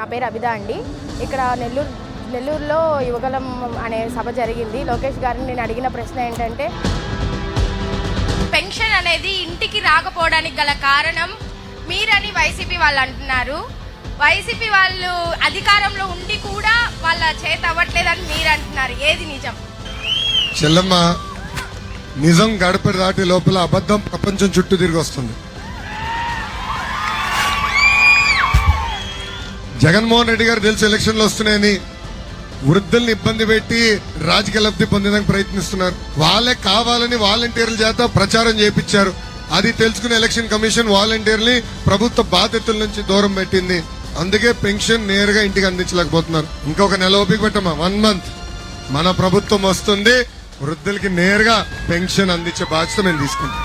నా పేరు అభిద అండి. ఇక్కడ నెల్లూరు నెల్లూరులో యువగలం అనే సభ జరిగింది. లోకేష్ గారిని నేను అడిగిన ప్రశ్న ఏంటంటే పెన్షన్ అనేది ఇంటికి రాకపోవడానికి గల కారణం మీరని వైసీపీ వాళ్ళు అంటున్నారు. వైసీపీ వాళ్ళు అధికారంలో ఉండి కూడా వాళ్ళ చేత అవ్వట్లేదని మీరు అంటున్నారు ఏది నిజం? చెల్లమ్మ నిజం గడప దాటి లోపల అబద్ధం ప్రపంచం చుట్టూ తిరిగి వస్తుంది. జగన్మోహన్ రెడ్డి గారు తెలుసు ఎలక్షన్లు వస్తున్నాయని వృద్ధుల్ని ఇబ్బంది పెట్టి రాజకీయ లబ్ధి పొందడానికి ప్రయత్నిస్తున్నారు. వాళ్ళే కావాలని వాలంటీర్ల చేత ప్రచారం చేపించారు. అది తెలుసుకునే ఎలక్షన్ కమిషన్ వాలంటీర్ని ప్రభుత్వ బాధ్యతల నుంచి దూరం పెట్టింది. అందుకే పెన్షన్ నేరుగా ఇంటికి అందించలేకపోతున్నారు. ఇంకొక నెల ఓపిక పెట్టమా వన్ మంత్ మన ప్రభుత్వం వస్తుంది. వృద్ధులకి నేరుగా పెన్షన్ అందించే బాధ్యత మేము తీసుకుంటాం.